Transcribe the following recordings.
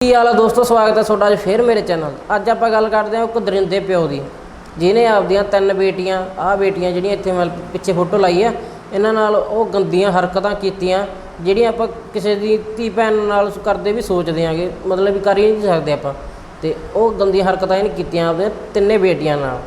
ਕੀ ਹਾਲ ਆ ਦੋਸਤੋ? ਸਵਾਗਤ ਹੈ ਤੁਹਾਡਾ ਅੱਜ ਫੇਰ ਮੇਰੇ ਚੈਨਲ ਅੱਜ ਆਪਾਂ ਗੱਲ ਕਰਦੇ ਹਾਂ ਇੱਕ ਦਰਿੰਦੇ ਪਿਓ ਦੀ, ਜਿਹਨੇ ਆਪਦੀਆਂ ਤਿੰਨ ਬੇਟੀਆਂ, ਆਹ ਬੇਟੀਆਂ ਜਿਹੜੀਆਂ ਇੱਥੇ ਮੈਂ ਪਿੱਛੇ ਫੋਟੋ ਲਾਈ ਆ, ਇਹਨਾਂ ਨਾਲ ਉਹ ਗੰਦੀਆਂ ਹਰਕਤਾਂ ਕੀਤੀਆਂ, ਜਿਹੜੀਆਂ ਆਪਾਂ ਕਿਸੇ ਦੀ ਧੀ ਭੈਣ ਨਾਲ ਕਰਦੇ ਵੀ ਸੋਚਦੇ ਆਂਗੇ, ਮਤਲਬ ਵੀ ਕਰ ਹੀ ਨਹੀਂ ਸਕਦੇ ਆਪਾਂ। ਤੇ ਉਹ ਗੰਦੀਆਂ ਹਰਕਤਾਂ ਇਹਨੇ ਕੀਤੀਆਂ ਆਪਦੇ ਤਿੰਨੇ ਬੇਟੀਆਂ ਨਾਲ।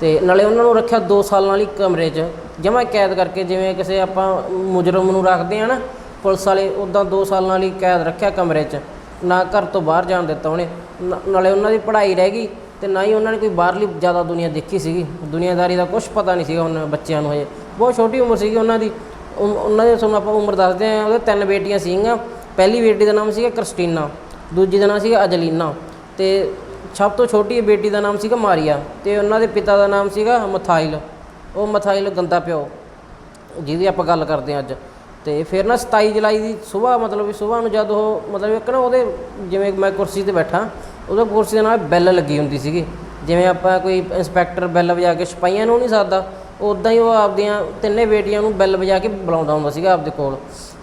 ਤੇ ਨਾਲੇ ਉਹਨਾਂ ਨੂੰ ਰੱਖਿਆ 2 ਸਾਲਾਂ ਵਾਲੀ ਕਮਰੇ 'ਚ, ਜਮਾ ਕੈਦ ਕਰਕੇ ਜਿਵੇਂ ਕਿਸੇ ਆਪਾਂ ਮੁਜਰਮ ਨੂੰ ਰੱਖਦੇ ਆ ਨਾ, ਪੁਲਿਸ ਵਾਲੇ ਉਦਾਂ 2 ਸਾਲਾਂ ਵਾਲੀ ਕੈਦ ਰੱਖਿਆ ਕਮਰੇ 'ਚ। ਨਾ ਘਰ ਤੋਂ ਬਾਹਰ ਜਾਣ ਦਿੱਤਾ ਉਹਨੇ। ਨਾ- ਨਾਲੇ ਉਹਨਾਂ ਦੀ ਪੜ੍ਹਾਈ ਰਹਿ ਗਈ ਤੇ ਨਾ ਹੀ ਉਹਨਾਂ ਨੇ ਕੋਈ ਬਾਹਰਲੀ ਜ਼ਿਆਦਾ ਦੁਨੀਆ ਦੇਖੀ ਸੀਗੀ। ਦੁਨੀਆਦਾਰੀ ਦਾ ਕੁਝ ਪਤਾ ਨਹੀਂ ਸੀਗਾ ਉਹਨਾਂ ਬੱਚਿਆਂ ਨੂੰ ਹਜੇ। ਬਹੁਤ ਛੋਟੀ ਉਮਰ ਸੀਗੀ ਉਹਨਾਂ ਦੀ। ਉਮ- ਉਹਨਾਂ ਦੇ ਤੁਹਾਨੂੰ ਆਪਾਂ ਉਮਰ ਦੱਸਦੇ ਹਾਂ, ਉਹਦੇ ਤਿੰਨ ਬੇਟੀਆਂ ਸੀਗੀਆਂ। ਪਹਿਲੀ ਬੇਟੀ ਦਾ ਨਾਮ ਸੀਗਾ ਕ੍ਰਿਸਟੀਨਾ, ਦੂਜੀ ਦਾ ਨਾਮ ਸੀਗਾ ਅਜਲੀਨਾ ਤੇ ਸਭ ਤੋਂ ਛੋਟੀ ਬੇਟੀ ਦਾ ਨਾਮ ਸੀਗਾ ਮਾਰੀਆ ਤੇ ਉਹਨਾਂ ਦੇ ਪਿਤਾ ਦਾ ਨਾਮ ਸੀਗਾ ਮਥਾਈਲ। ਉਹ ਮਥਾਈਲ ਗੰਦਾ ਪਿਓ, ਜਿਹਦੀ ਆਪਾਂ ਗੱਲ ਕਰਦੇ ਹਾਂ ਅੱਜ। ਤੇ ਫਿਰ ਨਾ 27 ਜੁਲਾਈ ਦੀ ਸਵੇਰ, ਮਤਲਬ ਵੀ ਸਵੇਰ ਨੂੰ ਜਦ ਉਹ, ਮਤਲਬ ਇੱਕ ਨਾ ਉਹਦੇ, ਜਿਵੇਂ ਮੈਂ ਕੁਰਸੀ ਤੇ ਬੈਠਾ, ਉਹਦੇ ਕੁਰਸੀ ਦੇ ਨਾਲ ਬੈਲ ਲੱਗੀ ਹੁੰਦੀ ਸੀਗੀ। ਜਿਵੇਂ ਆਪਾਂ ਕੋਈ ਇੰਸਪੈਕਟਰ ਬੈਲ ਵਜਾ ਕੇ ਸਿਪਾਹੀਆਂ ਨੂੰ ਨਹੀਂ ਸਕਦਾ ਉਦਾਂ ਹੀ ਉਹ ਆਪਦੀਆਂ ਤਿੰਨੇ ਬੇਟੀਆਂ ਨੂੰ ਬੈਲ ਵਜਾ ਕੇ ਬੁਲਾਉਂਦਾ ਹੁੰਦਾ ਸੀਗਾ ਆਪਦੇ ਕੋਲ।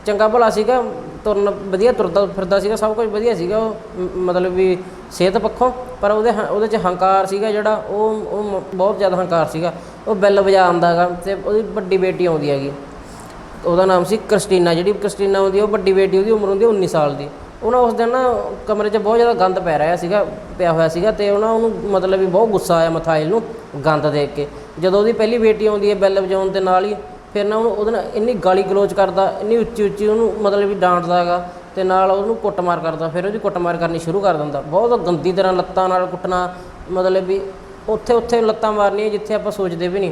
ਚੰਗਾ ਭਲਾ ਸੀਗਾ, ਤੁਰਨ ਵਧੀਆ ਤੁਰਦਾ ਫਿਰਦਾ ਸੀਗਾ, ਸਭ ਕੁਝ ਵਧੀਆ ਸੀਗਾ ਉਹ ਮਤਲਬ ਵੀ ਸਿਹਤ ਪੱਖੋਂ, ਪਰ ਉਹਦੇ ਹ- ਉਹਦੇ 'ਚ ਹੰਕਾਰ ਸੀਗਾ ਜਿਹੜਾ, ਉਹ ਉਹ ਮ- ਬਹੁਤ ਜ਼ਿਆਦਾ ਹੰਕਾਰ ਸੀਗਾ। ਉਹ ਬੈਲ ਵਜਾ ਆਉਂਦਾ ਹੈਗਾ ਤੇ ਉਹਦੀ ਵੱਡੀ ਬੇਟੀ ਆਉਂਦੀ ਹੈਗੀ। ਉਹਦਾ ਨਾਮ ਸੀ ਕ੍ਰਿਸਟੀਨਾ, ਜਿਹੜੀ ਕ੍ਰਿਸਟੀਨਾ ਹੁੰਦੀ ਉਹ ਵੱਡੀ ਬੇਟੀ ਉਹਦੀ ਉਮਰ ਹੁੰਦੀ ਆ 19 ਸਾਲ ਦੀ। ਉਹਨਾਂ ਉਸ ਦਿਨ ਨਾ ਕਮਰੇ 'ਚ ਬਹੁਤ ਜ਼ਿਆਦਾ ਗੰਦ ਪੈ ਰਿਹਾ ਸੀਗਾ, ਪਿਆ ਹੋਇਆ ਸੀਗਾ ਤੇ ਉਹਨਾਂ ਉਹਨੂੰ ਮਤਲਬ ਵੀ ਬਹੁਤ ਗੁੱਸਾ ਆਇਆ ਮਥਾਇਲ ਨੂੰ, ਗੰਦ ਦੇਖ ਕੇ। ਜਦੋਂ ਉਹਦੀ ਪਹਿਲੀ ਬੇਟੀ ਆਉਂਦੀ ਹੈ ਬੈਲ ਵਜਾਉਣ ਦੇ ਨਾਲ ਹੀ, ਫਿਰ ਨਾ ਉਹਨੂੰ ਉਹਦੇ ਨਾਲ ਇੰਨੀ ਗਾਲੀ ਗਲੋਚ ਕਰਦਾ, ਇੰਨੀ ਉੱਚੀ ਉੱਚੀ ਉਹਨੂੰ ਮਤਲਬ ਵੀ ਡਾਂਟਦਾ ਹੈਗਾ ਤੇ ਨਾਲ ਉਹਨੂੰ ਕੁੱਟਮਾਰ ਕਰਦਾ, ਫਿਰ ਉਹਦੀ ਕੁੱਟਮਾਰ ਕਰਨੀ ਸ਼ੁਰੂ ਕਰ ਦਿੰਦਾ। ਬਹੁਤ ਗੰਦੀ ਤਰ੍ਹਾਂ ਲੱਤਾਂ ਨਾਲ ਕੁੱਟਣਾ, ਮਤਲਬ ਵੀ ਉੱਥੇ ਉੱਥੇ ਲੱਤਾਂ ਮਾਰਨੀਆਂ ਜਿੱਥੇ ਆਪਾਂ ਸੋਚਦੇ ਵੀ ਨਹੀਂ।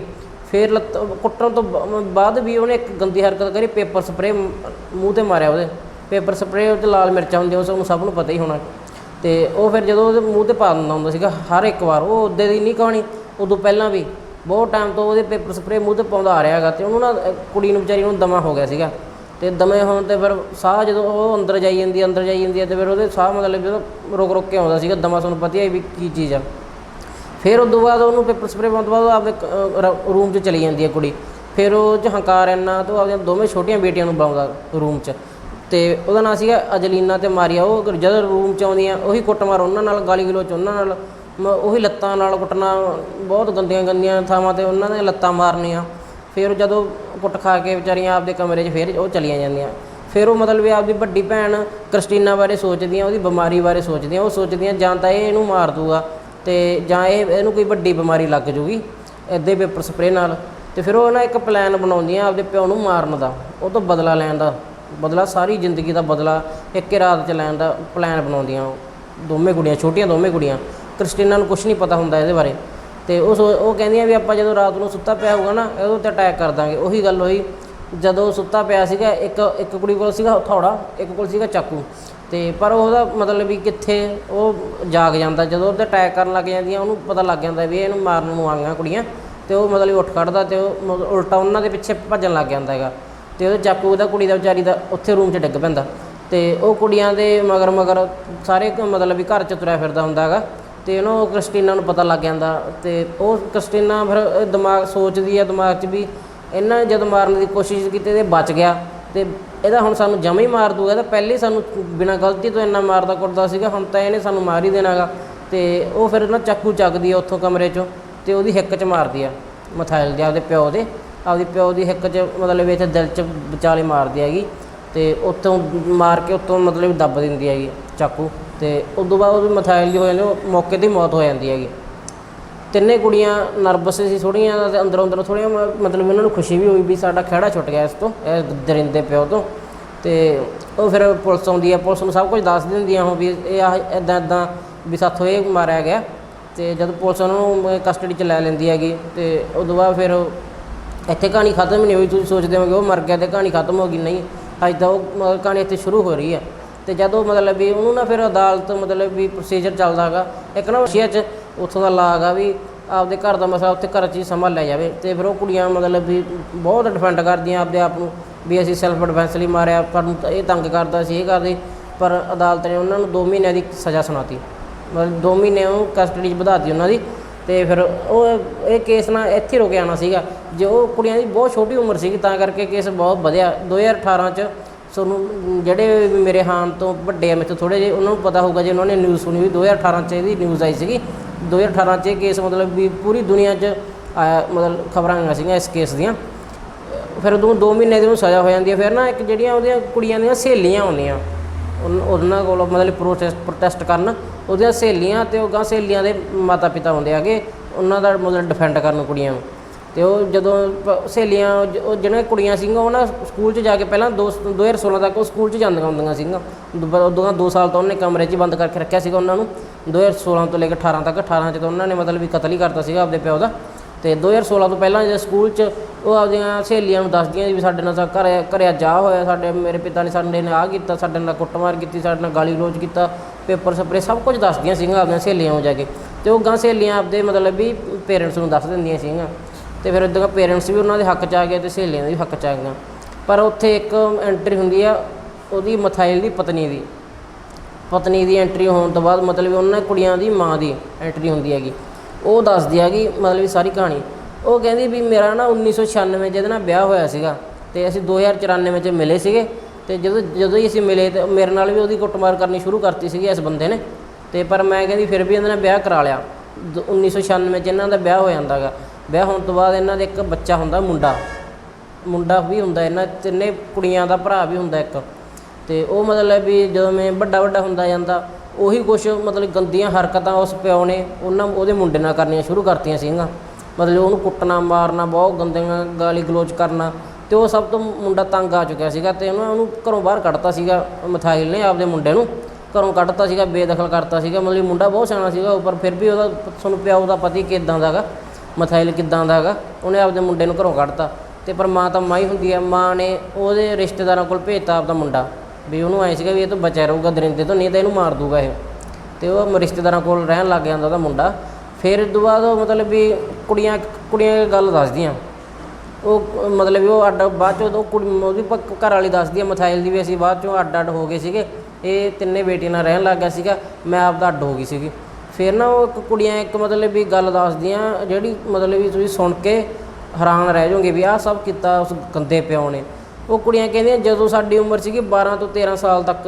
ਫਿਰ ਲੱਤ ਕੁੱਟਣ ਤੋਂ ਬ- ਬਾਅਦ ਵੀ ਉਹਨੇ ਇੱਕ ਗੰਦੀ ਹਰਕਤ ਕਰੀ ਪੇਪਰ ਸਪਰੇ ਮੂੰਹ ਤੇ ਮਾਰਿਆ ਉਹਦੇ। ਪੇਪਰ ਸਪਰੇ ਉਹ 'ਚ ਲਾਲ ਮਿਰਚਾਂ ਹੁੰਦੀਆਂ ਉਸ ਨੂੰ ਸਭ ਨੂੰ ਪਤਾ ਹੀ ਹੋਣਾ। ਤੇ ਉਹ ਫਿਰ ਜਦੋਂ ਉਹਦੇ ਮੂੰਹ ਤੇ ਪਾ ਦਿੰਦਾ ਹੁੰਦਾ ਸੀਗਾ ਹਰ ਇੱਕ ਵਾਰ ਉਹ ਉਦੋਂ ਦੀ ਨਹੀਂ ਕਹਾਣੀ ਉਦੋਂ ਪਹਿਲਾਂ ਵੀ ਬਹੁਤ ਟਾਈਮ ਤੋਂ ਉਹਦੇ ਪੇਪਰ ਸਪਰੇ ਮੂੰਹ ਤੇ ਪਾਉਂਦਾ ਆ ਰਿਹਾ ਹੈਗਾ ਤੇ ਉਹਨੂੰ ਨਾ ਅਹ, ਕੁੜੀ ਨੂੰ ਵਿਚਾਰੀ ਨੂੰ ਦਮਾ ਹੋ ਗਿਆ ਸੀਗਾ। ਤੇ ਦਮੇ ਹੋਣ ਤੇ ਫਿਰ ਸਾਹ ਜਦੋਂ ਉਹ ਅੰਦਰ ਜਾਈ ਜਾਂਦੀ ਅੰਦਰ ਜਾਈ ਜਾਂਦੀ ਹੈ ਤੇ ਫਿਰ ਉਹਦੇ ਸਾਹ ਮਤਲਬ ਜਦੋਂ ਰੁਕ ਰੁਕ ਕੇ ਆਉਂਦਾ ਸੀਗਾ ਦਮਾ ਤੁਹਾਨੂੰ ਪਤਾ ਹੀ ਹੈ ਵੀ ਕੀ ਚੀਜ਼ ਆ। ਫਿਰ ਉਸ ਤੋਂ ਬਾਅਦ ਉਹਨੂੰ ਪੇਪਰ ਸਪਰੇ ਪਾਉਣ ਤੋਂ ਬਾਅਦ ਉਹ ਆਪਦੇ ਰੂਮ 'ਚ ਚਲੀ ਜਾਂਦੀ ਹੈ ਕੁੜੀ। ਫਿਰ ਉਹ 'ਚ ਹੰਕਾਰ ਇੰਨਾ ਤੇ ਉਹ ਆਪਦੀਆਂ ਦੋਵੇਂ ਛੋਟੀਆਂ ਬੇਟੀਆਂ ਨੂੰ ਬੁਲਾਉਂਦਾ ਰੂਮ 'ਚ। ਤੇ ਉਹਦਾ ਨਾਂ ਸੀਗਾ ਅਜਲੀਨਾ ਤੇ ਮਾਰੀਆ। ਉਹ ਜਦੋਂ ਰੂਮ 'ਚ ਆਉਂਦੀਆਂ, ਉਹੀ ਕੁੱਟਮਾਰ ਉਹਨਾਂ ਨਾਲ, ਗਾਲੀ ਗਲੋਚ ਉਹਨਾਂ ਨਾਲ, ਮ- ਉਹੀ ਲੱਤਾਂ ਨਾਲ ਕੁੱਟਣਾ, ਬਹੁਤ ਗੰਦੀਆਂ ਗੰਦੀਆਂ ਥਾਵਾਂ ਤੇ ਉਹਨਾਂ ਨੇ ਲੱਤਾਂ ਮਾਰਨੀਆਂ। ਫਿਰ ਜਦੋਂ ਕੁੱਟ ਖਾ ਕੇ ਵਿਚਾਰੀਆਂ ਆਪਦੇ ਕਮਰੇ 'ਚ ਫਿਰ ਉਹ ਚਲੀਆਂ ਜਾਂਦੀਆਂ। ਫਿਰ ਉਹ ਮਤਲਬ ਵੀ ਆਪਦੀ ਵੱਡੀ ਭੈਣ ਕ੍ਰਿਸਟੀਨਾ ਬਾਰੇ ਸੋਚਦੀਆਂ, ਉਹਦੀ ਬਿਮਾਰੀ ਬਾਰੇ ਸੋਚਦੀਆਂ। ਉਹ ਸੋਚਦੀਆਂ, ਜਾਂ ਤਾਂ ਇਹ ਇਹਨੂੰ ਮਾਰ ਦੂਗਾ। ਤੇ ਜਾਂ ਇਹ, ਇਹਨੂੰ ਕੋਈ ਵੱਡੀ ਬਿਮਾਰੀ ਲੱਗ ਜੂਗੀ ਇੱਦਾਂ ਪੇਪਰ ਸਪਰੇ ਨਾਲ। ਤੇ ਫਿਰ ਉਹ ਨਾ ਇੱਕ ਪਲਾਨ ਬਣਾਉਂਦੀਆਂ ਆਪਦੇ ਪਿਓ ਨੂੰ ਮਾਰਨ ਦਾ, ਉਹ ਤੋਂ ਬਦਲਾ ਲੈਣ ਦਾ, ਬਦਲਾ ਸਾਰੀ ਜ਼ਿੰਦਗੀ ਦਾ ਬਦਲਾ ਇੱਕ ਹੀ ਰਾਤ 'ਚ ਲੈਣ ਦਾ ਪਲਾਨ ਬਣਾਉਂਦੀਆਂ ਦੋਵੇਂ ਕੁੜੀਆਂ, ਛੋਟੀਆਂ ਦੋਵੇਂ ਕੁੜੀਆਂ। ਕ੍ਰਿਸਟੀਨਾ ਨੂੰ ਕੁਝ ਨਹੀਂ ਪਤਾ ਹੁੰਦਾ ਇਹਦੇ ਬਾਰੇ। ਤੇ ਉਹ ਸੋ- ਉਹ ਕਹਿੰਦੀਆਂ ਵੀ ਆਪਾਂ ਜਦੋਂ ਰਾਤ ਨੂੰ ਸੁੱਤਾ ਪਿਆ ਹੋਊਗਾ ਨਾ ਇਹਦੇ ਉੱਤੇ ਅਟੈਕ ਕਰ ਦਾਂਗੇ। ਉਹੀ ਗੱਲ ਹੋਈ ਜਦੋਂ ਸੁੱਤਾ ਪਿਆ ਸੀਗਾ, ਇੱਕ ਇੱਕ ਕੁੜੀ ਕੋਲ ਸੀਗਾ ਹਥੌੜਾ, ਇੱਕ ਕੋਲ ਸੀਗਾ ਚਾਕੂ। ਤੇ ਪਰ ਉਹਦਾ ਮਤਲਬ ਵੀ ਕਿੱਥੇ ਉਹ ਜਾਗ ਜਾਂਦਾ। ਜਦੋਂ ਉਹਦੇ ਅਟੈਕ ਕਰਨ ਲੱਗ ਜਾਂਦੀਆਂ, ਉਹਨੂੰ ਪਤਾ ਲੱਗ ਜਾਂਦਾ ਵੀ ਇਹਨੂੰ ਮਾਰਨ ਨੂੰ ਆਈਆਂ ਕੁੜੀਆਂ। ਤੇ ਉਹ ਮਤਲਬ ਉੱਠ ਖੜਦਾ ਤੇ ਉਹ ਮਤਲਬ ਉਲਟਾ ਉਹਨਾਂ ਦੇ ਪਿੱਛੇ ਭੱਜਣ ਲੱਗ ਜਾਂਦਾ ਹੈਗਾ। ਤੇ ਉਹਦੇ ਚਾਕੂ ਉਹਦਾ ਕੁੜੀ ਦਾ ਵਿਚਾਰੀ ਦਾ ਉੱਥੇ ਰੂਮ 'ਚ ਡਿੱਗ ਪੈਂਦਾ। ਤੇ ਉਹ ਕੁੜੀਆਂ ਦੇ ਮਗਰ ਮਗਰ ਸਾਰੇ ਮਤਲਬ ਵੀ ਘਰ 'ਚ ਤੁਰਿਆ ਫਿਰਦਾ ਹੁੰਦਾ ਹੈਗਾ। ਤੇ ਉਹਨੂੰ ਕ੍ਰਿਸਟੀਨਾ ਨੂੰ ਪਤਾ ਲੱਗ ਜਾਂਦਾ। ਤੇ ਉਹ ਕ੍ਰਿਸਟੀਨਾ ਫਿਰ ਦਿਮਾਗ ਸੋਚਦੀ ਹੈ ਦਿਮਾਗ 'ਚ ਵੀ ਇਹਨਾਂ ਨੇ ਜਦੋਂ ਮਾਰਨ ਦੀ ਕੋਸ਼ਿਸ਼ ਕੀਤੀ ਤੇ ਬਚ ਗਿਆ ਤੇ ਇਹਦਾ ਹੁਣ ਸਾਨੂੰ ਜਮਾ ਹੀ ਮਾਰ ਦੂਗਾ। ਤਾਂ ਪਹਿਲੇ ਸਾਨੂੰ ਬਿਨਾਂ ਗਲਤੀ ਤੋਂ ਇੰਨਾ ਮਾਰਦਾ ਕੁੱਟਦਾ ਸੀਗਾ, ਹੁਣ ਤਾਂ ਇਹਨੇ ਸਾਨੂੰ ਮਾਰ ਹੀ ਦੇਣਾਗਾ। ਤੇ ਉਹ ਫਿਰ ਨਾ ਚਾਕੂ ਚੱਕਦੀ ਆ ਉੱਥੋਂ ਕਮਰੇ 'ਚੋਂ ਤੇ ਉਹਦੀ ਹਿੱਕ 'ਚ ਮਾਰਦੀ ਆ ਮਥਾਇਲ ਦੇ, ਆਪਦੇ ਪਿਓ ਦੇ। ਆਪਦੀ ਪਿਓ ਦੀ ਹਿੱਕ 'ਚ ਮਤਲਬ ਇੱਥੇ ਦਿਲ 'ਚ ਵਿਚਾਲੇ ਮਾਰਦੀ ਹੈਗੀ ਤੇ ਉੱਥੋਂ ਮਾਰ ਕੇ ਉੱਤੋਂ ਮਤਲਬ ਦੱਬ ਦਿੰਦੀ ਹੈਗੀ ਚਾਕੂ ਤੇ ਉਸ ਤੋਂ ਬਾਅਦ ਉਹ ਮਥਾਇਲ ਦੀ ਹੋ ਜਾਂਦੀ ਉਹ ਮੌਕੇ ਤੇ ਹੀ ਮੌਤ ਹੋ ਜਾਂਦੀ ਹੈਗੀ। ਤਿੰਨੇ ਕੁੜੀਆਂ ਨਰਵਸ ਸੀ ਥੋੜੀਆਂ ਤੇ ਅੰਦਰੋਂ ਅੰਦਰੋਂ ਥੋੜੀਆਂ ਮਤਲਬ ਉਹਨਾਂ ਨੂੰ ਖੁਸ਼ੀ ਵੀ ਹੋਈ ਵੀ ਸਾਡਾ ਖਹਿੜਾ ਛੁੱਟ ਗਿਆ ਇਸ ਤੋਂ, ਇਹ ਦਰਿੰਦੇ ਪਿਓ ਤੋਂ। ਤੇ ਉਹ ਫਿਰ ਪੁਲਿਸ ਆਉਂਦੀ ਹੈ ਪੁਲਿਸ ਨੂੰ ਸਭ ਕੁਝ ਦੱਸ ਦਿੰਦੀਆਂ ਉਹ ਵੀ ਇਹ ਆ ਇਦਾਂ ਇਦਾਂ ਵੀ ਸਾਥੋਂ ਇਹ ਮਾਰਿਆ ਗਿਆ। ਤੇ ਜਦ ਪੁਲਿਸ ਉਹਨੂੰ ਕਸਟਡੀ 'ਚ ਲੈ ਲੈਂਦੀ ਹੈਗੀ ਤੇ ਉਸ ਤੋਂ ਬਾਅਦ ਫਿਰ ਇੱਥੇ ਕਹਾਣੀ ਖਤਮ ਨਹੀਂ ਹੋਈ, ਤੁਸੀਂ ਸੋਚਦੇ ਹੋਗੇ ਉਹ ਮਰ ਗਿਆ ਤੇ ਕਹਾਣੀ ਖਤਮ ਹੋ ਗਈ। ਨਹੀਂ, ਅੱਜ ਤਾਂ ਉਹ ਮ- ਕਹਾਣੀ ਇੱਥੇ ਸ਼ੁਰੂ ਹੋ ਰਹੀ ਹੈ। ਤੇ ਜਦੋਂ ਮਤਲਬ ਵੀ ਉਹਨੂੰ ਨਾ ਫਿਰ ਅਦਾਲਤ ਮਤਲਬ ਵੀ ਪ੍ਰੋਸੀਜਰ ਚੱਲਦਾ ਹੈਗਾ, ਇੱਕ ਨਾ ਰਸ਼ੀਆ 'ਚ ਉੱਥੋਂ ਦਾ ਲਾ ਹੈਗਾ ਵੀ ਆਪਦੇ ਘਰ ਦਾ ਮਸਲਾ ਉੱਥੇ ਘਰ 'ਚ ਹੀ ਸੰਭਾਲਿਆ ਜਾਵੇ। ਤੇ ਫਿਰ ਉਹ ਕੁੜੀਆਂ ਮਤਲਬ ਵੀ ਬਹੁਤ ਡਿਫੈਂਡ ਕਰਦੀਆਂ ਆਪਦੇ ਆਪ ਨੂੰ ਵੀ ਅਸੀਂ ਸੈਲਫ ਡਿਫੈਂਸ ਲਈ ਮਾਰਿਆ, ਪਰ ਇਹ ਤੰਗ ਕਰਦਾ ਸੀ, ਇਹ ਕਰਦੇ। ਪਰ ਅਦਾਲਤ ਨੇ ਉਹਨਾਂ ਨੂੰ 2 ਮਹੀਨਿਆਂ ਦੀ ਸਜ਼ਾ ਸੁਣਾਤੀ। ਮਤਲਬ 2 ਮਹੀਨੇ ਉਹ ਕਸਟਡੀ 'ਚ ਵਧਾਤੀ ਉਹਨਾਂ ਦੀ। ਤੇ ਫਿਰ ਉਹ ਇਹ ਕੇਸ ਨਾ ਇੱਥੇ ਰੁਕ ਜਾਣਾ ਸੀਗਾ। ਜੇ ਉਹ ਕੁੜੀਆਂ ਦੀ ਬਹੁਤ ਛੋਟੀ ਉਮਰ ਸੀਗੀ, ਤਾਂ ਕਰਕੇ ਕੇਸ ਬਹੁਤ ਵਧਿਆ। 2018 'ਚ ਤੁਹਾਨੂੰ ਜਿਹੜੇ ਮੇਰੇ ਹਾਨ ਤੋਂ ਵੱਡੇ ਆ ਮੇਰੇ ਤੋਂ ਥੋੜੇ ਜਿਹੇ, ਉਹਨਾਂ ਨੂੰ ਪਤਾ ਹੋਊਗਾ ਜੇ ਉਹਨਾਂ ਨੇ ਨਿਊਜ਼ ਸੁਣੀ ਵੀ 2018 ਚ ਇਹਦੀ ਨਿਊਜ਼ ਆਈ ਸੀਗੀ। 2018 ਚ ਇਹ ਕੇਸ ਮਤਲਬ ਵੀ ਪੂਰੀ ਦੁਨੀਆ 'ਚ ਆਇਆ ਮਤਲਬ ਖਬਰਾਂ ਆਈਆਂ ਸੀਗੀਆਂ ਇਸ ਕੇਸ ਦੀਆਂ। ਫਿਰ ਉਦੋਂ 2 ਮਹੀਨੇ ਦੀ ਉਹਨੂੰ ਸਜ਼ਾ ਹੋ ਜਾਂਦੀ ਹੈ। ਫਿਰ ਨਾ ਇੱਕ ਜਿਹੜੀਆਂ ਉਹਦੀਆਂ ਕੁੜੀਆਂ ਦੀਆਂ ਸਹੇਲੀਆਂ ਆਉਂਦੀਆਂ ਉਨ- ਉਹਨਾਂ ਕੋਲ ਮਤਲਬ ਪ੍ਰੋਟੈਸਟ ਪ੍ਰੋਟੈਸਟ ਕਰਨ, ਉਹਦੀਆਂ ਸਹੇਲੀਆਂ ਤੇ ਉਹ ਗਾਂ ਸਹੇਲੀਆਂ ਦੇ ਮਾਤਾ ਪਿਤਾ ਹੁੰਦੇ ਆਗੇ ਉਹਨਾਂ ਦਾ ਮਤਲਬ ਡਿਫੈਂਡ ਕਰਨ ਕੁੜੀਆਂ ਨੂੰ। ਤੇ ਉਹ ਜਦੋਂ ਸਹੇਲੀਆਂ, ਉਹ ਜਿਹੜੀਆਂ ਕੁੜੀਆਂ ਸੀਗੀਆਂ, ਉਹ ਨਾ ਸਕੂਲ 'ਚ ਜਾ ਕੇ ਪਹਿਲਾਂ ਦੋ 2016 ਤੱਕ ਉਹ ਸਕੂਲ 'ਚ ਜਾਂਦੀਆਂ ਹੁੰਦੀਆਂ ਸੀਗੀਆਂ। ਉਦੋਂ ਦੋ ਸਾਲ ਤੋਂ ਉਹਨੇ ਕਮਰੇ 'ਚ ਬੰਦ ਕਰਕੇ ਰੱਖਿਆ ਸੀਗਾ ਉਹਨਾਂ ਨੂੰ। 2016 ਤੋਂ ਲੈ ਕੇ 18 ਤੱਕ 18 ਚ ਤਾਂ ਉਹਨਾਂ ਨੇ ਮਤਲਬ ਵੀ ਕਤਲ ਹੀ ਕਰਤਾ ਸੀਗਾ ਆਪਦੇ ਪਿਓ ਦਾ, ਤੇ 2016 ਤੋਂ ਪਹਿਲਾਂ ਜੇ ਸਕੂਲ 'ਚ ਉਹ ਆਪਦੀਆਂ ਸਹੇਲੀਆਂ ਨੂੰ ਦੱਸਦੀਆਂ ਸੀ ਵੀ ਸਾਡੇ ਨਾਲ ਤਾਂ ਘਰੇ ਘਰੇ ਜਾ ਹੋਇਆ, ਸਾਡੇ ਮੇਰੇ ਪਿਤਾ ਨੇ ਸਾਡੇ ਨਾਲ ਆਹ ਕੀਤਾ, ਸਾਡੇ ਨਾਲ ਕੁੱਟਮਾਰ ਕੀਤੀ, ਸਾਡੇ ਨਾਲ ਗਾਲੀ ਗਲੋਚ ਕੀਤਾ, ਪੇਪਰ ਸਪਰੇ ਸਭ ਕੁਝ ਦੱਸਦੀਆਂ ਸੀਗੀਆਂ ਆਪਦੀਆਂ ਸਹੇਲੀਆਂ ਨੂੰ ਜਾ ਕੇ, ਤੇ ਉਹ ਗਾਂ ਸਹੇਲੀਆਂ ਆਪਦੇ ਮਤਲਬ ਵੀ ਪੇਰੈਂਟਸ ਨੂੰ ਦੱਸ ਦਿੰਦੀਆਂ ਸੀਗੀਆਂ, ਤੇ ਫਿਰ ਇਦਾਂ ਪੇਰੈਂਟਸ ਵੀ ਉਹਨਾਂ ਦੇ ਹੱਕ 'ਚ ਆ ਗਏ ਤੇ ਸਹੇਲੀਆਂ ਦੇ ਵੀ ਹੱਕ 'ਚ ਆ ਗਈਆਂ, ਪਰ ਉੱਥੇ ਇੱਕ ਐਂਟਰੀ ਹੁੰਦੀ ਆ, ਉਹਦੀ ਮਥਾਈਲ ਦੀ ਪਤਨੀ ਦੀ। ਪਤਨੀ ਦੀ ਐਂਟਰੀ ਹੋਣ ਤੋਂ ਬਾਅਦ ਮਤਲਬ ਉਹਨਾਂ ਕੁੜੀਆਂ ਦੀ ਮਾਂ ਦੀ ਐਂਟਰੀ ਹੁੰਦੀ ਹੈਗੀ। ਉਹ ਦੱਸਦੀ ਹੈਗੀ ਮਤਲਬ ਵੀ ਸਾਰੀ ਕਹਾਣੀ। ਉਹ ਕਹਿੰਦੀ ਵੀ ਮੇਰਾ ਨਾ 1996 ਜਿਹਦੇ ਨਾਲ ਵਿਆਹ ਹੋਇਆ ਸੀਗਾ ਤੇ ਅਸੀਂ 2094 ਚ ਮਿਲੇ ਸੀਗੇ ਤੇ ਜਦੋਂ ਜਦੋਂ ਹੀ ਅਸੀਂ ਮਿਲੇ ਤੇ ਮੇਰੇ ਨਾਲ ਵੀ ਉਹਦੀ ਕੁੱਟਮਾਰ ਕਰਨੀ ਸ਼ੁਰੂ ਕਰਤੀ ਸੀਗੀ ਇਸ ਬੰਦੇ ਨੇ। ਤੇ ਪਰ ਮੈਂ ਕਹਿੰਦੀ ਫਿਰ ਵੀ ਇਹਦੇ ਨਾਲ ਵਿਆਹ ਕਰਾ ਲਿਆ। ਦ- 1996 ਚ ਇਹਨਾਂ ਦਾ ਵਿਆਹ ਹੋ ਜਾਂਦਾਗਾ ਵਿਆਹ ਹੋਣ ਤੋਂ ਬਾਅਦ ਇਹਨਾਂ ਦੇ ਇੱਕ ਬੱਚਾ ਹੁੰਦਾ ਮੁੰਡਾ। ਮੁੰਡਾ ਵੀ ਹੁੰਦਾ, ਇਹਨਾਂ ਤਿੰਨੇ ਕੁੜੀਆਂ ਦਾ ਭਰਾ ਵੀ ਹੁੰਦਾ ਇੱਕ। ਤੇ ਉਹ ਮਤਲਬ ਵੀ ਜਦੋਂ ਮੈਂ ਵੱਡਾ ਵੱਡਾ ਹੁੰਦਾ ਜਾਂਦਾ, ਉਹੀ ਕੁਛ ਮਤਲਬ ਗੰਦੀਆਂ ਹਰਕਤਾਂ ਉਸ ਪਿਓ ਨੇ ਉਹਨਾਂ ਉਹਦੇ ਮੁੰਡੇ ਨਾਲ ਕਰਨੀਆਂ ਸ਼ੁਰੂ ਕਰਤੀਆਂ ਸੀਗੀਆਂ। ਮਤਲਬ ਉਹਨੂੰ ਕੁੱਟਣਾ, ਮਾਰਨਾ, ਬਹੁਤ ਗੰਦੀਆਂ ਗਾਲੀ ਗਲੋਚ ਕਰਨਾ ਤੇ ਉਹ ਸਭ ਤੋਂ ਮੁੰਡਾ ਤੰਗ ਆ ਚੁੱਕਿਆ ਸੀਗਾ ਤੇ ਉਹਨਾਂ ਉਹਨੂੰ ਘਰੋਂ ਬਾਹਰ ਕੱਢਤਾ ਸੀਗਾ ਮਥਾਈਲ ਨੇ ਆਪਦੇ ਮੁੰਡੇ ਨੂੰ। ਘਰੋਂ ਕੱਢਤਾ ਸੀਗਾ, ਬੇਦਖਲ ਕਰਤਾ ਸੀਗਾ, ਮਤਲਬ ਮੁੰਡਾ ਬਹੁਤ ਸਿਆਣਾ ਸੀਗਾ ਪਰ ਫਿਰ ਵੀ ਉਹਦਾ ਤੁਹਾਨੂੰ ਪਿਓ ਦਾ ਪਤੀ ਕਿਦਾਂ ਦਾਗਾ ਮਥਾਈਲ ਕਿਦਾਂ ਦਾ ਹੈਗਾ, ਉਹਨੇ ਆਪਦੇ ਮੁੰਡੇ ਨੂੰ ਘਰੋਂ ਕੱਢਤਾ ਤੇ ਪਰ ਮਾਂ ਤਾਂ ਮਾਂ ਹੀ ਹੁੰਦੀ ਹੈ, ਮਾਂ ਨੇ ਉਹਦੇ ਰਿਸ਼ਤੇਦਾਰਾਂ ਕੋਲ ਭੇਜਤਾ ਆਪਦਾ ਮੁੰਡਾ। ਵੀ ਉਹਨੂੰ ਐ ਸੀਗਾ ਵੀ ਇਹ ਤੋਂ ਬਚਿਆ ਰਹੂਗਾ, ਦਰਿੰਦੇ ਤੋਂ, ਨਹੀਂ ਤਾਂ ਇਹਨੂੰ ਮਾਰ ਦੂਗਾ ਇਹ। ਤੇ ਉਹ ਰਿਸ਼ਤੇਦਾਰਾਂ ਕੋਲ ਰਹਿਣ ਲੱਗ ਜਾਂਦਾ ਉਹਦਾ ਮੁੰਡਾ। ਫਿਰ ਇਸ ਤੋਂ ਬਾਅਦ ਉਹ ਮਤਲਬ ਵੀ ਕੁੜੀਆਂ ਕੁੜੀਆਂ ਗੱਲ ਦੱਸਦੀਆਂ। ਉਹ ਮਤਲਬ ਵੀ ਉਹ ਅੱਡ, ਬਾਅਦ ਚੋਂ ਉਹ ਕੁੜੀ, ਉਹਦੀ ਘਰ ਵਾਲੀ ਦੱਸਦੀ ਹੈ ਮਥਾਇਲ ਦੀ ਵੀ ਅਸੀਂ ਬਾਅਦ ਚੋਂ ਅੱਡ ਅੱਡ ਹੋ ਗਏ ਸੀਗੇ। ਇਹ ਤਿੰਨੇ ਬੇਟੀਆਂ ਨਾਲ ਰਹਿਣ ਲੱਗ ਗਿਆ ਸੀਗਾ, ਮੈਂ ਆਪ ਦਾ ਅੱਡ ਹੋ ਗਈ ਸੀਗੀ। ਫਿਰ ਨਾ ਉਹ ਇੱਕ ਕੁੜੀਆਂ ਇੱਕ ਮਤਲਬ ਵੀ ਗੱਲ ਦੱਸਦੀਆਂ, ਜਿਹੜੀ ਮਤਲਬ ਵੀ ਤੁਸੀਂ ਸੁਣ ਕੇ ਹੈਰਾਨ ਰਹਿ ਜਾਓਗੇ ਵੀ ਆਹ ਸਭ ਕੀਤਾ ਉਸ ਗੰਦੇ ਪਿਓ ਨੇ। ਉਹ ਕੁੜੀਆਂ ਕਹਿੰਦੀਆਂ ਜਦੋਂ ਸਾਡੀ ਉਮਰ ਸੀਗੀ 12 ਤੋਂ 13 ਸਾਲ ਤੱਕ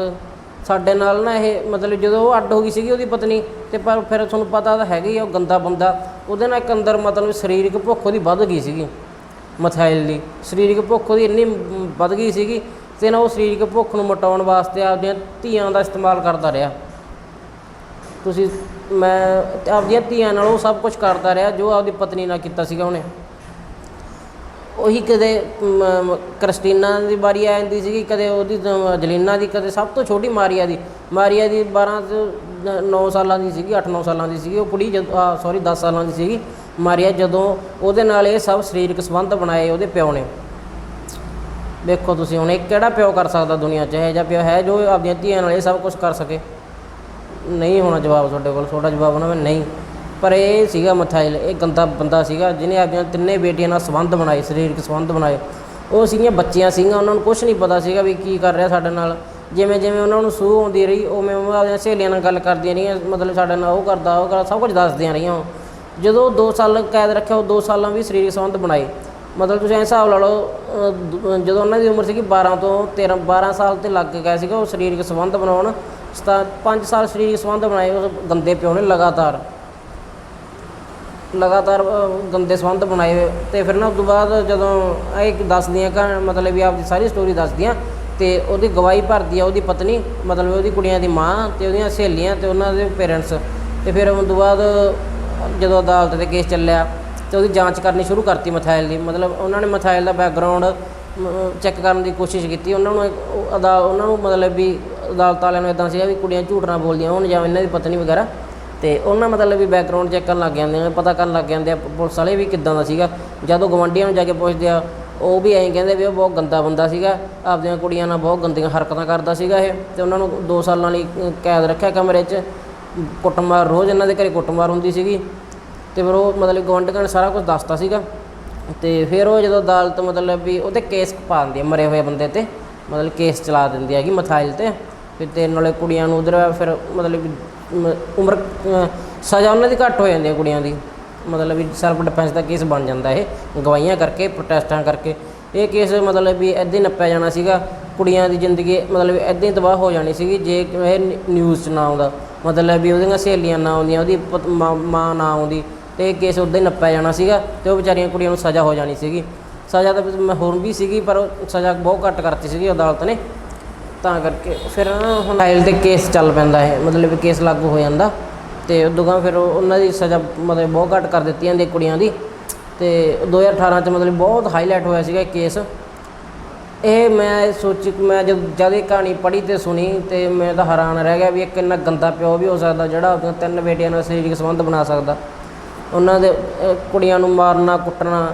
ਸਾਡੇ ਨਾਲ ਨਾ ਇਹ ਮਤਲਬ ਜਦੋਂ ਉਹ ਅੱਡ ਹੋ ਗਈ ਸੀਗੀ ਉਹਦੀ ਪਤਨੀ ਤੇ ਪਰ ਫਿਰ ਤੁਹਾਨੂੰ ਪਤਾ ਤਾਂ ਹੈਗਾ ਹੀ ਉਹ ਗੰਦਾ ਬੰਦਾ, ਉਹਦੇ ਨਾਲ ਇੱਕ ਅੰਦਰ ਮਤਲਬ ਸਰੀਰਕ ਭੁੱਖ ਉਹਦੀ ਵੱਧ ਗਈ ਸੀਗੀ ਮਥਾਇਲ ਦੀ, ਸਰੀਰਕ ਭੁੱਖ ਉਹਦੀ ਇੰਨੀ ਵੱਧ ਗਈ ਸੀਗੀ ਤੇ ਨਾ ਉਹ ਸਰੀਰਕ ਭੁੱਖ ਨੂੰ ਮਿਟਾਉਣ ਵਾਸਤੇ ਆਪਦੀਆਂ ਧੀਆਂ ਦਾ ਇਸਤੇਮਾਲ ਕਰਦਾ ਰਿਹਾ। ਤੁਸੀਂ, ਮੈਂ ਆਪਦੀਆਂ ਧੀਆਂ ਨਾਲ ਉਹ ਸਭ ਕੁਝ ਕਰਦਾ ਰਿਹਾ ਜੋ ਆਪਦੀ ਪਤਨੀ ਨਾਲ ਕੀਤਾ ਸੀਗਾ ਉਹਨੇ। ਉਹੀ ਕਦੇ ਮ, ਮ, ਕ੍ਰਿਸਟੀਨਾ ਦੀ ਵਾਰੀ ਆ ਜਾਂਦੀ ਸੀਗੀ ਕਦੇ ਉਹਦੀ ਤਾਂ ਜਲੀਨਾ ਦੀ ਕਦੇ ਸਭ ਤੋਂ ਛੋਟੀ ਮਾਰੀਆ ਦੀ। ਮਾਰੀਆ ਦੀ 12 ਤੋਂ 9 ਸਾਲਾਂ ਦੀ ਸੀਗੀ 8-9 ਸਾਲਾਂ ਦੀ ਸੀਗੀ ਉਹ ਕੁੜੀ ਜਦ ਸੌਰੀ 10 ਸਾਲਾਂ ਦੀ ਸੀਗੀ। ਮਾਰੀਆ ਜਦੋਂ ਉਹਦੇ ਨਾਲ ਇਹ ਸਭ ਸਰੀਰਕ ਸੰਬੰਧ ਬਣਾਏ ਉਹਦੇ ਪਿਓ ਨੇ। ਵੇਖੋ ਤੁਸੀਂ ਹੁਣ ਇਹ ਕਿਹੜਾ ਪਿਓ ਕਰ ਸਕਦਾ ਦੁਨੀਆ 'ਚ? ਇਹ ਜਿਹਾ ਪਿਓ ਹੈ ਜੋ ਆਪਦੀਆਂ ਧੀਆਂ ਨਾਲ ਇਹ ਸਭ ਕੁਝ ਕਰ ਸਕੇ। ਨਹੀਂ ਹੋਣਾ ਜਵਾਬ ਤੁਹਾਡੇ ਕੋਲ ਤੁਹਾਡਾ ਜਵਾਬ ਹੋਣਾ ਵੀ ਨਹੀਂ। ਪਰ ਇਹ ਸੀਗਾ ਮਥਾਇਲ ਇਹ ਗੰਦਾ ਬੰਦਾ ਸੀਗਾ, ਜਿਹਨੇ ਆਪਣੀਆਂ ਤਿੰਨੇ ਬੇਟੀਆਂ ਨਾਲ ਸੰਬੰਧ ਬਣਾਏ, ਸਰੀਰਕ ਸੰਬੰਧ ਬਣਾਏ। ਉਹ ਸੀਗੀਆਂ ਬੱਚੀਆਂ ਸੀਗੀਆਂ, ਉਹਨਾਂ ਨੂੰ ਕੁਝ ਨਹੀਂ ਪਤਾ ਸੀਗਾ ਵੀ ਕੀ ਕਰ ਰਿਹਾ ਸਾਡੇ ਨਾਲ। ਜਿਵੇਂ ਜਿਵੇਂ ਉਹਨਾਂ ਨੂੰ ਸੂਹ ਆਉਂਦੀ ਰਹੀ ਉਵੇਂ ਉਵੇਂ ਆਪਣੀਆਂ ਸਹੇਲੀਆਂ ਨਾਲ ਗੱਲ ਕਰਦੀਆਂ ਰਹੀਆਂ, ਮਤਲਬ ਸਾਡੇ ਨਾਲ ਉਹ ਕਰਦਾ ਉਹ ਕਰਦਾ, ਸਭ ਕੁਝ ਦੱਸਦੀਆਂ ਰਹੀਆਂ ਉਹ। ਜਦੋਂ 2 ਸਾਲ ਕੈਦ ਰੱਖਿਆ, ਉਹ 2 ਸਾਲਾਂ ਵੀ ਸਰੀਰਕ ਸੰਬੰਧ ਬਣਾਏ। ਮਤਲਬ ਤੁਸੀਂ ਐਂ ਹਿਸਾਬ ਲਾ ਲਓ ਜਦੋਂ ਉਹਨਾਂ ਦੀ ਉਮਰ ਸੀਗੀ 12 ਤੋਂ 13 12 ਸਾਲ ਤੇ ਲੱਗ ਗਿਆ ਸੀਗਾ ਉਹ ਸਰੀਰਕ ਸੰਬੰਧ ਬਣਾਉਣ, ਸਤਾ 5 ਸਾਲ ਸਰੀਰਕ ਸੰਬੰਧ ਬਣਾਏ ਉਸ ਗੰਦੇ ਪਿਓ ਨੇ ਲਗਾਤਾਰ। ਲਗਾਤਾਰ ਅਹ, ਗੰਦੇ ਸੰਬੰਧ ਬਣਾਏ ਤੇ ਫਿਰ ਨਾ ਉਸ ਤੋਂ ਬਾਅਦ ਜਦੋਂ ਇਹ ਦੱਸਦੀਆਂ ਕਹ ਮਤਲਬ ਵੀ ਆਪਦੀ ਸਾਰੀ ਸਟੋਰੀ ਦੱਸਦੀਆਂ ਤੇ ਉਹਦੀ ਗਵਾਹੀ ਭਰਦੀ ਆ ਉਹਦੀ ਪਤਨੀ ਮਤਲਬ ਉਹਦੀ ਕੁੜੀਆਂ ਦੀ ਮਾਂ ਤੇ ਉਹਦੀਆਂ ਸਹੇਲੀਆਂ ਤੇ ਉਹਨਾਂ ਦੇ ਪੇਰੈਂਟਸ ਤੇ ਫਿਰ ਉਸ ਤੋਂ ਬਾਅਦ ਜਦੋਂ ਅਦਾਲਤ ਦੇ ਕੇਸ ਚੱਲਿਆ ਤੇ ਉਹਦੀ ਜਾਂਚ ਕਰਨੀ ਸ਼ੁਰੂ ਕਰਤੀ ਮਥਾਇਲ ਦੀ। ਮਤਲਬ ਉਹਨਾਂ ਨੇ ਮਥਾਇਲ ਦਾ ਬੈਕਗ੍ਰਾਉਂਡ ਚੈੱਕ ਕਰਨ ਦੀ ਕੋਸ਼ਿਸ਼ ਕੀਤੀ। ਉਹਨਾਂ ਨੂੰ ਇੱਕ- ਉਹ ਅਦਾ ਉਹਨਾਂ ਨੂੰ ਮਤਲਬ ਵੀ ਅਦਾਲਤ ਵਾਲਿਆਂ ਨੂੰ ਇਦਾਂ ਸੀਗਾ ਵੀ ਕੁੜੀਆਂ ਝੂਠ ਨਾ ਬੋਲਦੀਆਂ ਹੋਣ ਜਾਂ ਇਹਨਾਂ ਦੀ ਪਤਨੀ ਵਗੈਰਾ। ਤੇ ਉਹਨਾਂ ਮਤਲਬ ਵੀ ਬੈਕਗ੍ਰਾਉਂਡ ਚੈੱਕ ਕਰਨ ਲੱਗ ਜਾਂਦੇ ਆ, ਪਤਾ ਕਰਨ ਲੱਗ ਜਾਂਦੇ ਆ, ਪੁਲਿਸ ਵਾਲੇ ਵੀ ਕਿੱਦਾਂ ਦਾ ਸੀਗਾ। ਜਦੋਂ ਗਵੰਡੀਆਂ ਨੂੰ ਜਾ ਕੇ ਪੁੱਛਦੇ ਆ, ਉਹ ਵੀ ਐਂ ਕਹਿੰਦੇ ਵੀ ਉਹ ਬਹੁਤ ਗੰਦਾ ਬੰਦਾ ਸੀਗਾ, ਆਪਦੀਆਂ ਕੁੜੀਆਂ ਨਾਲ ਬਹੁਤ ਗੰਦੀਆਂ ਹਰਕਤਾਂ ਕਰਦਾ ਸੀਗਾ ਇਹ, ਤੇ ਉਹਨਾਂ ਨੂੰ 2 ਸਾਲਾਂ ਲਈ ਕੈਦ ਰੱਖਿਆ ਕਮਰੇ 'ਚ। ਕੁੱਟਮਾਰ, ਰੋਜ਼ ਇਹਨਾਂ ਦੇ ਘਰੇ ਕੁੱਟਮਾਰ ਹੁੰਦੀ ਸੀਗੀ। ਤੇ ਫਿਰ ਉਹ ਮਤਲਬ ਗਵੰਡੀਆਂ ਨੇ ਸਾਰਾ ਕੁਝ ਦੱਸਤਾ ਸੀਗਾ। ਤੇ ਫਿਰ ਉਹ ਜਦੋਂ ਅਦਾਲਤ ਮਤਲਬ ਵੀ ਉਹਤੇ ਕੇਸ ਪਾ ਦਿੰਦੀ ਹੈ ਮਰੇ ਹੋਏ ਬੰਦੇ ਤੇ, ਮਤਲਬ ਕੇਸ ਚਲਾ ਦਿੰਦੀ ਹੈਗੀ ਮਥਾਇਲ ਤੇ। ਫਿਰ ਤੇ ਨਾਲੇ ਕੁੜੀਆਂ ਨੂੰ ਉਧਰ ਫਿਰ ਮਤਲਬ ਵੀ ਉਮਰ ਸਜ਼ਾ ਉਹਨਾਂ ਦੀ ਘੱਟ ਹੋ ਜਾਂਦੀ ਹੈ ਕੁੜੀਆਂ ਦੀ। ਮਤਲਬ ਵੀ ਸੈਲਫ ਡਿਫੈਂਸ ਦਾ ਕੇਸ ਬਣ ਜਾਂਦਾ ਇਹ। ਗਵਾਹੀਆਂ ਕਰਕੇ ਪ੍ਰੋਟੈਸਟਾਂ ਕਰਕੇ। ਇਹ ਕੇਸ ਮਤਲਬ ਵੀ ਇੱਦਾਂ ਹੀ ਨੱਪਿਆ ਜਾਣਾ ਸੀਗਾ। ਕੁੜੀਆਂ ਦੀ ਜ਼ਿੰਦਗੀ ਮਤਲਬ ਇਦਾਂ ਹੀ ਤਬਾਹ ਹੋ ਜਾਣੀ ਸੀਗੀ, ਜੇ ਇਹ ਨਿਊਜ਼ 'ਚ ਨਾ ਆਉਂਦਾ। ਮਤਲਬ ਵੀ ਉਹਦੀਆਂ ਸਹੇਲੀਆਂ ਨਾ ਆਉਂਦੀਆਂ, ਉਹਦੀ ਪਤ- ਮਾਂ ਮਾਂ ਨਾ ਆਉਂਦੀ। ਤੇ ਇਹ ਕੇਸ ਉੱਦਾਂ ਹੀ ਨੱਪਿਆ ਜਾਣਾ ਸੀਗਾ ਤੇ ਉਹ ਵਿਚਾਰੀਆਂ ਕੁੜੀਆਂ ਨੂੰ ਸਜ਼ਾ ਹੋ ਜਾਣੀ ਸੀਗੀ। ਸਜ਼ਾ ਤਾਂ ਮੈਂ ਹੋਰ ਵੀ ਸੀਗੀ, ਪਰ ਉਹ ਸਜ਼ਾ ਬਹੁਤ ਘੱਟ ਕਰਤੀ ਸੀਗੀ ਅਦਾਲਤ ਨੇ। ਤਾਂ ਕਰਕੇ ਫਿਰ ਨਾ ਹੁਣ ਆਇਲ ਤੇ ਕੇਸ ਚੱਲ ਪੈਂਦਾ ਹੈ ਮਤਲਬ ਕੇਸ ਲਾਗੂ ਹੋ ਜਾਂਦਾ। ਤੇ ਉਦੋਂ ਗਾ ਫਿਰ ਉਹਨਾਂ ਦੀ ਸਜ਼ਾ ਮਤਲਬ ਬਹੁਤ ਘੱਟ ਕਰ ਦਿੱਤੀ ਜਾਂਦੀ ਕੁੜੀਆਂ ਦੀ। ਤੇ 2018 ਚ ਮਤਲਬ ਬਹੁਤ ਹਾਈਲਾਈਟ ਹੋਇਆ ਸੀਗਾ ਇਹ ਕੇਸ ਇਹ ਮੈਂ ਸੋਚ, ਮੈਂ ਜਦ ਜਦ ਇਹ ਕਹਾਣੀ ਪੜ੍ਹੀ ਤੇ ਸੁਣੀ ਤੇ ਮੈਂ ਤਾਂ ਹੈਰਾਨ ਰਹਿ ਗਿਆ ਵੀ ਇਹ ਕਿੰਨਾ ਗੰਦਾ ਪਿਓ ਵੀ ਹੋ ਸਕਦਾ ਜਿਹੜਾ ਆਪਣੀਆਂ ਤਿੰਨ ਬੇਟੀਆਂ ਨਾਲ ਸਰੀਰਕ ਸੰਬੰਧ ਬਣਾ ਸਕਦਾ। ਉਹਨਾਂ ਦੇ ਕੁੜੀਆਂ ਨੂੰ ਮਾਰਨਾ, ਕੁੱਟਣਾ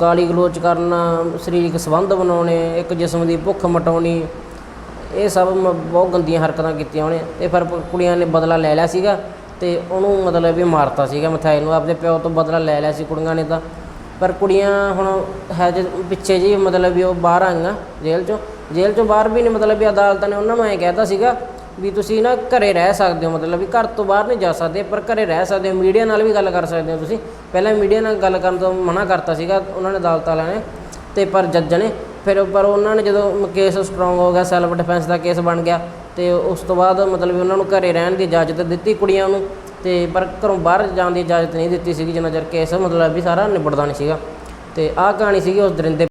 ਗਾਲੀ ਗਲੋਚ ਕਰਨਾ, ਸਰੀਰਕ ਸੰਬੰਧ ਬਣਾਉਣੇ, ਇੱਕ ਜਿਸਮ ਦੀ ਭੁੱਖ ਮਟਾਉਣੀ ਇਹ ਸਭ ਮ- ਬਹੁਤ ਗੰਦੀਆਂ ਹਰਕਤਾਂ ਕੀਤੀਆਂ ਉਹਨੇ ਤੇ ਫਿਰ ਪ- ਕੁੜੀਆਂ ਨੇ ਬਦਲਾ ਲੈ ਲਿਆ ਸੀਗਾ ਤੇ ਉਹਨੂੰ ਮਤਲਬ ਵੀ ਮਾਰਤਾ ਸੀਗਾ ਮਥਾਈ ਨੂੰ, ਆਪਣੇ ਪਿਓ ਤੋਂ ਬਦਲਾ ਲੈ ਲਿਆ ਸੀ ਕੁੜੀਆਂ ਨੇ ਤਾਂ। ਪਰ ਕੁੜੀਆਂ ਹੁਣ ਹੈ ਜੇ ਪਿੱਛੇ ਜੀ ਮਤਲਬ ਵੀ ਉਹ ਬਾਹਰ ਆਈਆਂ ਜੇਲ੍ਹ ਚੋਂ ਜੇਲ੍ਹ ਚੋਂ ਬਾਹਰ ਵੀ ਨਹੀਂ ਮਤਲਬ ਵੀ ਅਦਾਲਤਾਂ ਨੇ ਉਹਨਾਂ ਨੂੰ ਐਂ ਕਹਿਤਾ ਸੀਗਾ ਵੀ ਤੁਸੀਂ ਨਾ ਘਰੇ ਰਹਿ ਸਕਦੇ ਹੋ, ਮਤਲਬ ਵੀ ਘਰ ਤੋਂ ਬਾਹਰ ਨਹੀਂ ਜਾ ਸਕਦੇ, ਪਰ ਘਰੇ ਰਹਿ ਸਕਦੇ ਹੋ, ਮੀਡੀਆ ਨਾਲ ਵੀ ਗੱਲ ਕਰ ਸਕਦੇ ਹੋ ਤੁਸੀਂ। ਪਹਿਲਾਂ ਮੀਡੀਆ ਨਾਲ ਗੱਲ ਕਰਨ ਤੋਂ ਮਨਾ ਕਰਤਾ ਸੀਗਾ ਉਹਨਾਂ ਨੇ ਅਦਾਲਤ ਵਾਲਿਆਂ ਨੇ ਤੇ ਪਰ ਜੱਜ ਨੇ ਫਿਰ ਪਰ ਉਹਨਾਂ ਨੇ ਜਦੋਂ ਕੇਸ ਸਟਰੋਂਗ ਹੋ ਗਿਆ ਸੈਲਫ ਡਿਫੈਂਸ ਦਾ ਕੇਸ ਬਣ ਗਿਆ ਤੇ ਉਸ ਤੋਂ ਬਾਅਦ ਮਤਲਬ ਵੀ ਉਹਨਾਂ ਨੂੰ ਘਰੇ ਰਹਿਣ ਦੀ ਇਜਾਜ਼ਤ ਦਿੱਤੀ ਕੁੜੀਆਂ ਨੂੰ ਤੇ ਪਰ ਘਰੋਂ ਬਾਹਰ ਜਾਣ ਦੀ ਇਜਾਜ਼ਤ ਨਹੀਂ ਦਿੱਤੀ ਸੀਗੀ ਜਿੰਨਾ ਚਿਰ ਕੇਸ ਮਤਲਬ ਵੀ ਸਾਰਾ ਨਿਬੜਦਾ ਨਹੀਂ ਸੀਗਾ। ਤੇ ਆਹ ਕਹਾਣੀ ਸੀਗੀ ਉਸ ਦਰਿੰਦੇ